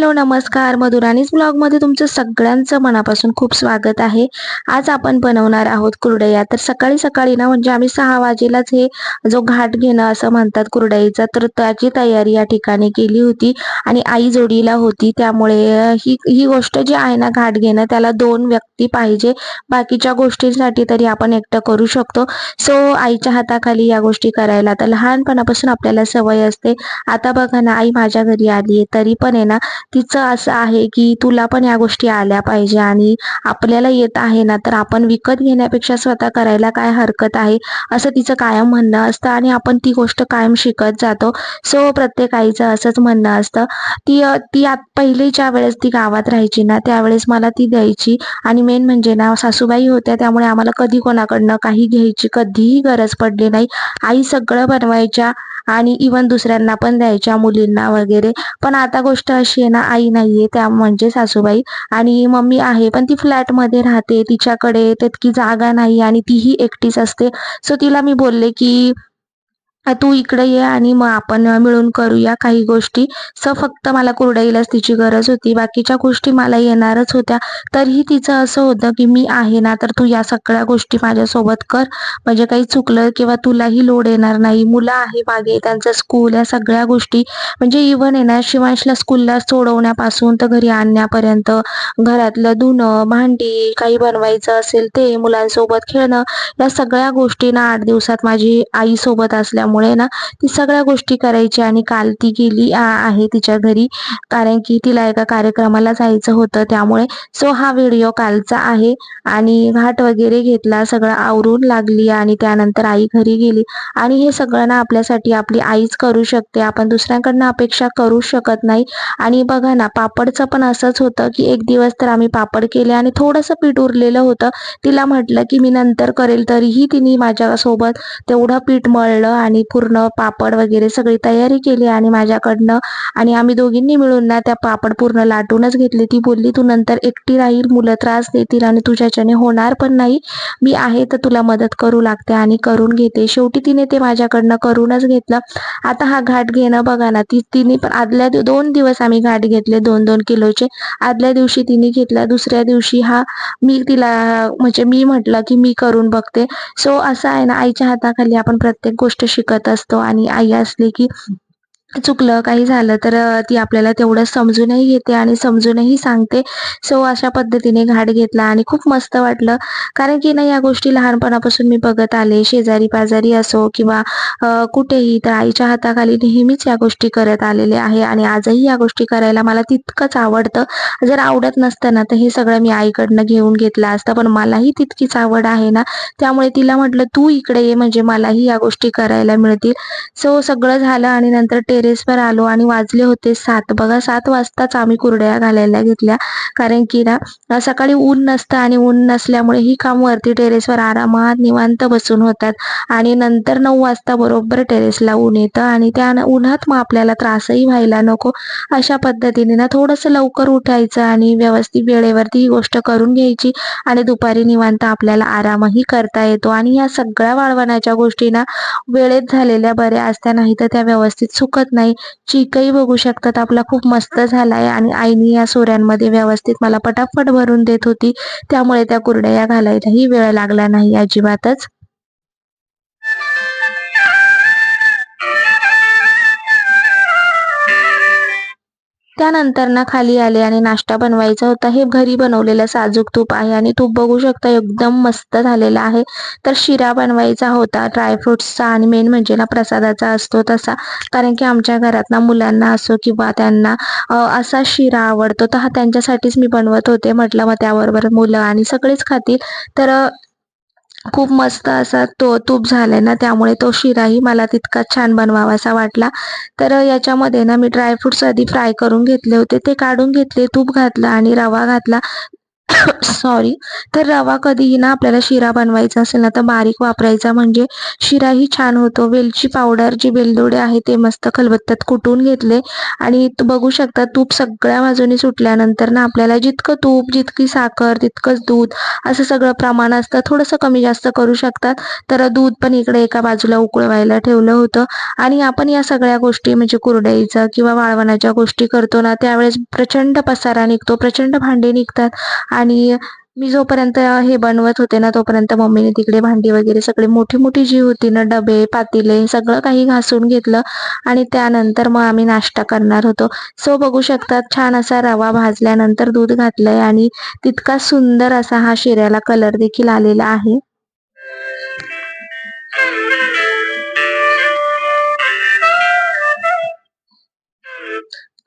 Hello नमस्कार. मधुराणीच ब्लॉगमध्ये तुमचं सगळ्यांचं मनापासून खूप स्वागत आहे. आज आपण बनवणार आहोत कुरडया. तर सकाळी सकाळी ना म्हणजे आम्ही सहा वाजेलाच हे जो घाट घेणं असं म्हणतात कुरडईचा तर त्याची तयारी या ठिकाणी केली होती. आणि आई जोडीला होती त्यामुळे ही ही गोष्ट जी आहे ना घाट घेणं त्याला दोन व्यक्ती पाहिजे. बाकीच्या गोष्टींसाठी तरी आपण एकटं करू शकतो. सो आईच्या हाताखाली या गोष्टी करायला तर लहानपणापासून आपल्याला सवय असते. आता बघा ना आई माझ्या घरी आली आहे तरी पण आहे ना तिचं असं आहे की तुला पण या गोष्टी आल्या पाहिजे आणि आपल्याला येत आहे ना तर आपण विकत घेण्यापेक्षा स्वतः करायला काय हरकत आहे असं तिचं कायम म्हणणं असतं आणि आपण ती गोष्ट कायम शिकत जातो. सो प्रत्येक आईचं असंच म्हणणं असतं. ती ती आत पहिलीच्या वेळेस ती गावात राहायची ना त्यावेळेस मला ती द्यायची आणि मेन म्हणजे ना सासूबाई होत्या त्यामुळे आम्हाला कधी कोणाकडनं काही घ्यायची कधीही गरज पडली नाही. आई सगळं बनवायच्या आणि इवन दुसऱ्यांना पण द्यायच्या मुलींना वगैरे. पण आता गोष्ट अशी आहे ना आई नाहीये त्या म्हणजे सासूबाई आणि मम्मी आहे पण ती फ्लॅटमध्ये राहते तिच्याकडे तितकी जागा नाही आणि तीही एकटीच असते. सो तिला मी बोलले की तू इकडे ये आणि मग आपण मिळून करूया काही गोष्टी. स फक्त मला कुरडईलाच तिची गरज होती. बाकीच्या गोष्टी मला येणारच होत्या. तरीही तिचं असं होतं की मी आहे ना तर तू या सगळ्या गोष्टी माझ्यासोबत कर. म्हणजे काही चुकलं किंवा तुलाही लोड येणार नाही. मुलं आहे मागे त्यांचं स्कूल या सगळ्या गोष्टी. म्हणजे इव्हन आहे ना शिवांशला स्कूलला सोडवण्यापासून तर घरी आणण्यापर्यंत घरातलं धुणं भांडी काही बनवायचं असेल ते मुलांसोबत खेळणं या सगळ्या गोष्टी ना आठ दिवसात माझी आईसोबत असल्या असल्यामुळे त्यामुळे ना ती सगळ्या गोष्टी करायची आणि काल ती गेली आहे तिच्या घरी. कारण की तिला एका कार्यक्रमाला जायचं होतं. त्यामुळे सो हा व्हिडिओ कालचा आहे. आणि घाट वगैरे घेतला सगळं आवरून लागली आणि त्यानंतर आई घरी गेली. आणि हे सगळं ना आपल्यासाठी आपली आईच करू शकते. आपण दुसऱ्यांकडनं अपेक्षा करू शकत नाही. आणि बघा ना पापडचं पण असंच होतं की एक दिवस तर आम्ही पापड केले आणि थोडंसं पीठ उरलेलं होतं. तिला म्हटलं की मी नंतर करेल तरीही तिने माझ्यासोबत तेवढं पीठ मळलं आणि पूर्ण पापड वगैरे सगळी तयारी केली आणि माझ्याकडनं आणि आम्ही दोघींनी मिळून ना त्या पापड पूर्ण लाटूनच घेतले. ती बोलली तू नंतर एकटी राहील मुलं त्रास देतील आणि तुझ्याच्याने होणार पण नाही. मी आहे तर तुला मदत करू लागते आणि करून घेते. शेवटी तिने ते माझ्याकडनं करूनच घेतलं. आता हा घाट घेणं बघा ना ती तिने पण आदल्या दोन दिवस आम्ही घाट घेतले दोन दोन किलोचे. आदल्या दिवशी तिने घेतला दुसऱ्या दिवशी हा मी तिला म्हणजे मी म्हटलं की मी करून बघते. सो असं आहे ना आईच्या हाताखाली आपण प्रत्येक गोष्ट शिकत असतो आणि आई असली की चुकलं काही झालं तर ती आपल्याला तेवढं समजूनही घेते आणि समजूनही सांगते. सो अशा पद्धतीने घाट घेतला आणि खूप मस्त वाटलं. कारण की ना या गोष्टी लहानपणापासून मी बघत आले. शेजारी पाजारी असो किंवा कुठेही तर आईच्या हाताखाली नेहमीच या गोष्टी करत आलेले आहे आणि आजही या गोष्टी करायला मला तितकंच आवडतं. जर आवडत नसतं ना तर हे सगळं मी आईकडनं घेऊन घेतलं असतं. पण मलाही तितकीच आवड आहे ना त्यामुळे तिला म्हटलं तू इकडे ये म्हणजे मलाही या गोष्टी करायला मिळतील. सो सगळं झालं आणि नंतर टेरेसवर आलो आणि वाजले होते सात. बघा सात वाजताच आम्ही कुरड्या घालायला घेतल्या. कारण की ना सकाळी ऊन नसतं आणि ऊन नसल्यामुळे ही काम वरती टेरेसवर आरामात निवांत बसून होतात. आणि नंतर नऊ वाजता बरोबर टेरेसला ऊन येतं आणि त्या उन्हात मग आपल्याला त्रासही व्हायला नको. अशा पद्धतीने ना थोडंसं लवकर उठायचं आणि व्यवस्थित वेळेवरती ही गोष्ट करून घ्यायची आणि दुपारी निवांत आपल्याला आरामही करता येतो. आणि या सगळ्या वाळवण्याच्या गोष्टी ना वेळेत झालेल्या बऱ्या असत्या नाही तर त्या व्यवस्थित सुकत नाही. चिकही बघू शकतात. आपला खूप मस्त झालाय आणि आईनी या सोऱ्यांमध्ये व्यवस्थित मला पटापट भरून देत होती. त्यामुळे त्या कुरड्या घालायलाही वेळ लागला नाही. अजिबातच. त्यानंतर ना खाली आले आणि नाश्ता बनवायचा होता. हे घरी बनवलेलं साजूक तूप आहे आणि तूप बघू शकता एकदम मस्त झालेला आहे. तर शिरा बनवायचा होता. ड्रायफ्रुट्सचा आणि मेन म्हणजे ना प्रसादाचा असतो तसा. कारण की आमच्या घरात ना मुलांना असो किंवा त्यांना असा शिरा आवडतो तर हा त्यांच्यासाठीच मी बनवत होते. म्हटलं मग त्याबरोबर मुलं आणि सगळेच खातील. तर खूप मस्त असा तो तूप झालाय ना त्यामुळे तो शिराही मला तितका छान बनवावासा वाटला. तर याच्यामध्ये ना मी ड्रायफ्रुट्स आधी फ्राय करून घेतले होते. ते काढून घेतले तूप घातलं आणि रवा घातला. सॉरी तर रवा कधीही ना आपल्याला शिरा बनवायचा असेल ना तर बारीक वापरायचा. म्हणजे शिराही छान होतो. वेलची पावडर जी वेलदोडे आहे ते मस्त खलबत्त्यात कुटून घेतले. आणि बघू शकता तूप सगळ्या बाजूनी सुटल्यानंतर ना आपल्याला जितकं तूप जितकी साखर तितकंच दूध असं सगळं प्रमाण असतं. थोडंसं कमी जास्त करू शकतात. तर दूध पण इकडे एका बाजूला उकळवायला ठेवलं होतं. आणि आपण या सगळ्या गोष्टी म्हणजे कुरडईचा किंवा वाळवणाच्या गोष्टी करतो ना त्यावेळेस प्रचंड पसारा निघतो. प्रचंड भांडे निघतात. आणि मी जोपर्यंत हे बनवत होते ना तोपर्यंत मम्मीने तिकडे भांडी वगैरे सगळे मोठी मोठी जी होती ना डबे पातेले सगळं काही घासून घेतलं. आणि त्यानंतर मग आम्ही नाश्ता करणार होतो. सो बघू शकतात छान असा रवा भाजल्यानंतर दूध घातलंय आणि तितका सुंदर असा हा शिऱ्याला कलर देखील आलेला आहे.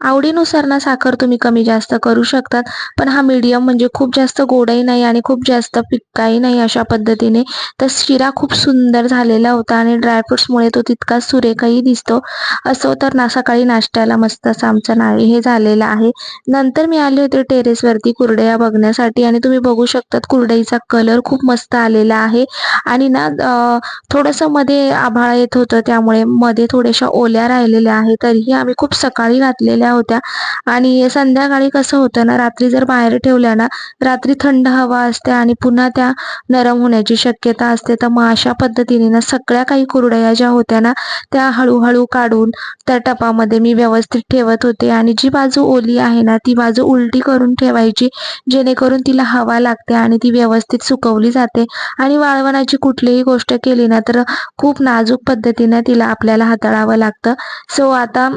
आवडीनुसार ना साखर तुम्ही कमी जास्त करू शकतात. पण हा मीडियम म्हणजे खूप जास्त गोडही नाही आणि खूप जास्त पिक्काही नाही अशा पद्धतीने. तर शिरा खूप सुंदर झालेला होता आणि ड्रायफ्रुट्समुळे तो तितका सुरेखही दिसतो. असो तर ना सकाळी नाश्त्याला मस्त असं आमचं नाळी हे झालेलं आहे. नंतर मी आले होते टेरेसवरती कुरडया बघण्यासाठी आणि तुम्ही बघू शकतात कुरडईचा कलर खूप मस्त आलेला आहे. आणि ना थोडंसं मध्ये आभाळ येत होतं त्यामुळे मध्ये थोड्याशा ओल्या राहिलेल्या आहे तरीही आम्ही खूप सकाळी घातलेल्या होत्या. आणि संध्याकाळी कसं होतं ना रात्री जर बाहेर ठेवल्या ना रात्री थंड हवा असते आणि पुन्हा त्या नरम होण्याची शक्यता असते. तर मग अशा पद्धतीने ना सगळ्या काही कुरडया ज्या होत्या ना त्या हळूहळू काढून त्या टपामध्ये मी व्यवस्थित ठेवत होते. आणि जी बाजू ओली आहे ना ती बाजू उलटी करून ठेवायची जेणेकरून तिला हवा लागते आणि ती व्यवस्थित सुकवली जाते. आणि वाळवणाची कुठलीही गोष्ट केली ना तर खूप नाजूक पद्धतीने तिला आपल्याला हाताळावं लागतं. सो आता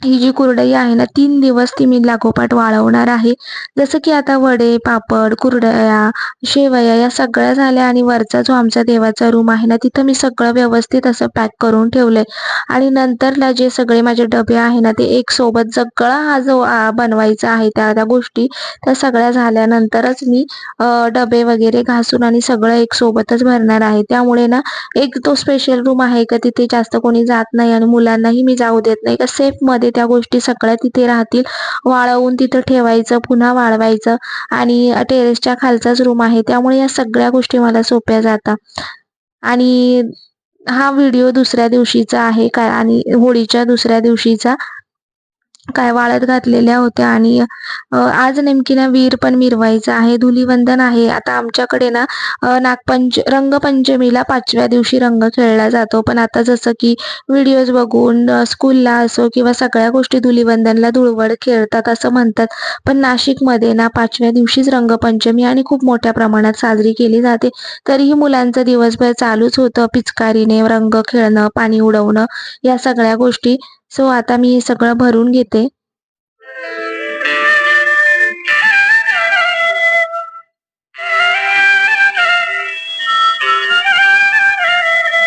ही जी कुरडई आहे ना तीन दिवस ती मी लागोपाठ वाळवणार आहे. जसं की आता वडे पापड कुरडया शेवया या सगळ्या झाल्या आणि वरचा जो आमचा देवाचा रूम आहे ना तिथं मी सगळं व्यवस्थित असं पॅक करून ठेवलंय. आणि नंतरला जे सगळे माझे डबे आहे ना ते एक सोबत सगळा हा जो बनवायचा आहे त्या त्या गोष्टी त्या सगळ्या झाल्यानंतरच मी डबे वगैरे घासून आणि सगळं एक सोबतच भरणार आहे. त्यामुळे ना एक तो स्पेशल रूम आहे का तिथे जास्त कोणी जात नाही आणि मुलांनाही मी जाऊ देत नाही. का सेफ मध्ये त्या गोष्टी सगळ्या तिथे राहतील. वाळवून तिथं ठेवायचं पुन्हा वाळवायचं आणि टेरेसच्या खालचाच रूम आहे. त्यामुळे या सगळ्या गोष्टी मला सोप्या जातात. आणि हा व्हिडिओ दुसऱ्या दिवशीचा आहे का आणि होळीच्या दुसऱ्या दिवशीचा काय वाळत घातलेल्या होत्या आणि आज नेमकी ना वीर पण मिरवायचं आहे. धुलीवंदन आहे. आता आमच्याकडे ना नागपंच रंगपंचमीला पाचव्या दिवशी रंग खेळला जातो. पण आता जसं की व्हिडिओज बघून स्कूलला असो किंवा सगळ्या गोष्टी धुलीवंदनला धुळवड खेळतात असं म्हणतात. पण नाशिकमध्ये ना पाचव्या दिवशीच रंगपंचमी आणि खूप मोठ्या प्रमाणात साजरी केली जाते. तरीही मुलांचं दिवसभर चालूच होतं. पिचकारीने रंग खेळणं पाणी उडवणं या सगळ्या गोष्टी सो आता मी हे सगळं भरून घेते.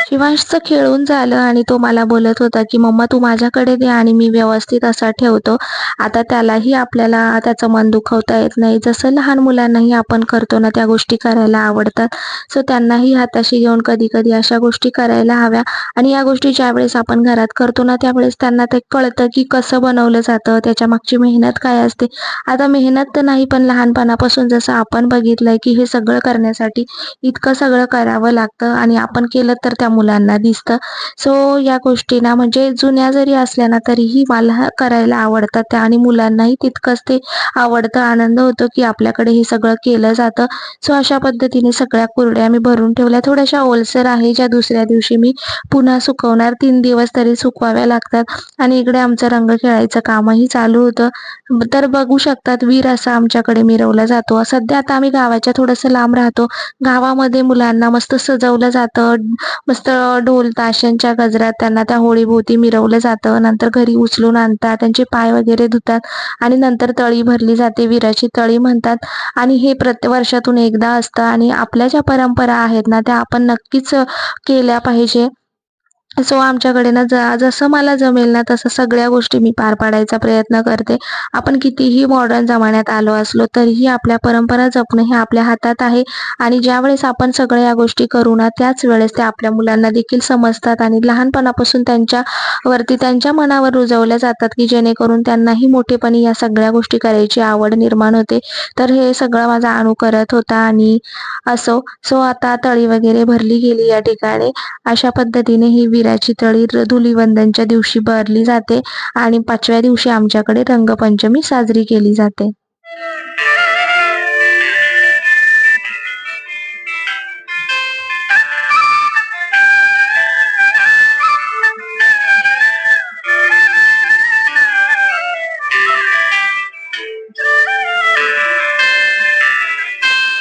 शिवांशचं खेळून झालं आणि तो मला बोलत होता की मम्मा तू माझ्याकडे दे आणि मी व्यवस्थित असा ठेवतो. आता त्यालाही आपल्याला त्याचं मन दुखवता येत नाही. जसं लहान मुलांनाही आपण करतो ना त्या गोष्टी करायला आवडतात. सो त्यांनाही हाताशी घेऊन कधी कधी अशा गोष्टी करायला हव्या. आणि या गोष्टी ज्यावेळेस आपण घरात करतो ना त्यावेळेस त्यांना ते कळतं की कसं बनवलं जातं. त्याच्या मागची मेहनत काय असते. आता मेहनत तर नाही पण लहानपणापासून जसं आपण बघितलंय की हे सगळं करण्यासाठी इतकं सगळं करावं लागतं. आणि आपण केलं तर त्या मुलांना दिसतं. सो या गोष्टींना म्हणजे जुन्या जरी असल्या ना तरीही मला करायला आवडतात त्या आणि मुलांनाही तितकंच ते आवडतं आनंद होतो की आपल्याकडे हे सगळं केलं जातं. सो अशा पद्धतीने सगळ्या कुरड्या मी भरून ठेवल्या. थोड्याशा ओलसर आहे ज्या दुसऱ्या दिवशी मी पुन्हा सुकवणार. तीन दिवस तरी सुकवाव्या लागतात आणि इकडे आमचं रंग खेळायचं कामही चालू होतं. तर बघू शकतात वीर असा आमच्याकडे मिरवला जातो. सध्या आता आम्ही गावाच्या थोडंसं लांब राहतो. गावामध्ये मुलांना मस्त सजवलं जातं. मस्त ढोल ताशांच्या गजरात त्यांना त्या होळीभोवती मिरवलं जातं. नंतर घरी उचलून आणतात. त्यांचे पाय वगैरे धुतात आणि नंतर तळी भरली जाते. विराची तळी म्हणतात. आणि हे प्रत्येक वर्षातून एकदा असतं. आणि आपल्या ज्या परंपरा आहेत ना त्या आपण नक्कीच केल्या पाहिजे. सो आमच्याकडे ना ज जसं मला जमेल ना तसं सगळ्या गोष्टी मी पार पाडायचा प्रयत्न करते. आपण कितीही मॉडर्न जमान्यात आलो असलो तरीही आपल्या परंपरा जपणं हे आपल्या हातात आहे आणि ज्यावेळेस आपण सगळ्या या गोष्टी करू ना त्याच वेळेस ते आपल्या मुलांना देखील समजतात आणि लहानपणापासून त्यांच्यावरती त्यांच्या मनावर रुजवल्या जातात की जेणेकरून त्यांनाही मोठेपणी या सगळ्या गोष्टी करायची आवड निर्माण होते. तर हे सगळं माझा अणू करत होता आणि असो. सो आता तळी वगैरे भरली गेली या ठिकाणी. अशा पद्धतीने ही विराची तळी धुलीवंदनच्या दिवशी भरली जाते आणि पाचव्या दिवशी आमच्याकडे रंगपंचमी साजरी केली जाते.